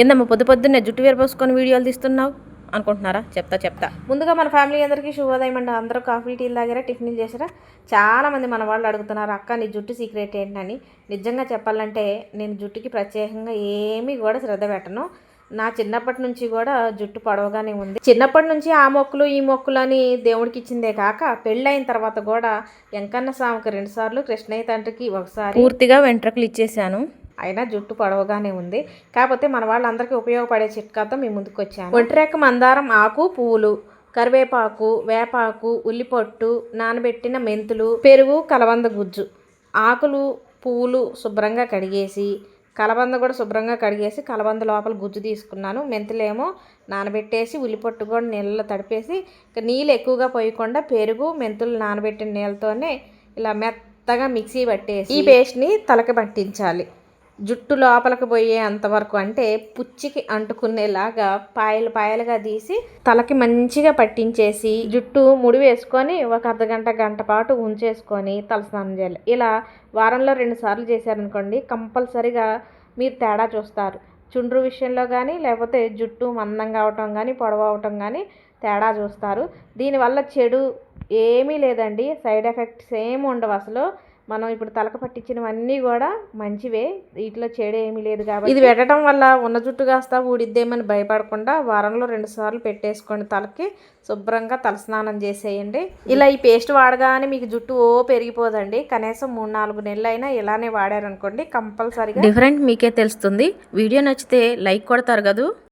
ఏందమ్మా పొద్దు పొద్దున్నే జుట్టు వేరపోసుకొని వీడియోలు తీస్తున్నావు? అనుకుంటున్నారా? చెప్తా చెప్తా. ముందుగా మన ఫ్యామిలీ అందరికీ శుభోదయం అండి. అందరూ కాఫీ టీలు తాగారా టిఫిన్లు చేసారా చాలా మంది మన వాళ్ళు అడుగుతున్నారు అక్క నీ జుట్టు సీక్రెట్ ఏంటని? నిజంగా చెప్పాలంటే నేను జుట్టుకి ప్రత్యేకంగా ఏమీ కూడా శ్రద్ధ పెట్టను. నా చిన్నప్పటి నుంచి కూడా జుట్టు పొడవగానే ఉంది. చిన్నప్పటి నుంచి ఆ మొక్కులు ఈ మొక్కులు అని దేవుడికి ఇచ్చిందే కాక పెళ్ళైన తర్వాత కూడా వెంకన్న స్వామికి రెండు సార్లు కృష్ణయ్య తండ్రికి ఒకసారి పూర్తిగా వెంట్రుకలు ఇచ్చేసాను అయినా జుట్టు పొడవుగానే ఉంది. కాకపోతే మన వాళ్ళందరికీ ఉపయోగపడే చిట్కాతో మీ ముందుకు వచ్చాను. ఒంటిరేక మందారం ఆకు పువ్వులు కరివేపాకు వేపాకు ఉల్లిపొట్టు నానబెట్టిన మెంతులు పెరుగు కలబంద గుజ్జు ఆకులు పువ్వులు శుభ్రంగా కడిగేసి కలబంద కూడా శుభ్రంగా కడిగేసి కలబంద లోపల గుజ్జు తీసుకున్నాను. మెంతులేమో నానబెట్టేసి ఉల్లిపొట్టు కూడా నీళ్ళలో తడిపేసి ఇక నీళ్ళు ఎక్కువగా పోయకుండా పెరుగు మెంతులు నానబెట్టిన నీళ్ళతోనే ఇలా మెత్తగా మిక్సీ పట్టేసి ఈ పేస్ట్ని తలకి పట్టించాలి. జుట్టు లోపలికి పోయే అంతవరకు అంటే పుచ్చికి అంటుకునేలాగా పాయలు పాయలుగా తీసి తలకి మంచిగా పట్టించేసి జుట్టు ముడి వేసుకొని ఒక అర్ధ గంట గంట పాటు ఉంచేసుకొని తలస్నానం చేయాలి. ఇలా వారంలో రెండు సార్లు చేశారనుకోండి కంపల్సరిగా మీరు తేడా చూస్తారు. చుండ్రు విషయంలో కానీ లేకపోతే జుట్టు మందంగా అవటం కానీ పొడవ అవటం కానీ తేడా చూస్తారు. దీనివల్ల చెడు ఏమీ లేదండి. సైడ్ ఎఫెక్ట్స్ ఏమి ఉండవు అసలు. మనం ఇప్పుడు తలకు పట్టించినవన్నీ కూడా మంచివే. వీటిలో చెడు ఏమీ లేదు కాబట్టి ఇది పెట్టడం వల్ల ఉన్న జుట్టు కాస్త ఊడిద్దేమని భయపడకుండా వారంలో రెండు సార్లు పెట్టేసుకోండి తలకి. శుభ్రంగా తలస్నానం చేసేయండి. ఇలా ఈ పేస్ట్ వాడగానే మీకు జుట్టు ఓ పెరిగిపోదండి. కనీసం మూడు నాలుగు నెలలు అయినా ఇలానే వాడారనుకోండి కంపల్సరీగా డిఫరెంట్ మీకే తెలుస్తుంది. వీడియో నచ్చితే లైక్ కొడతారు కదూ?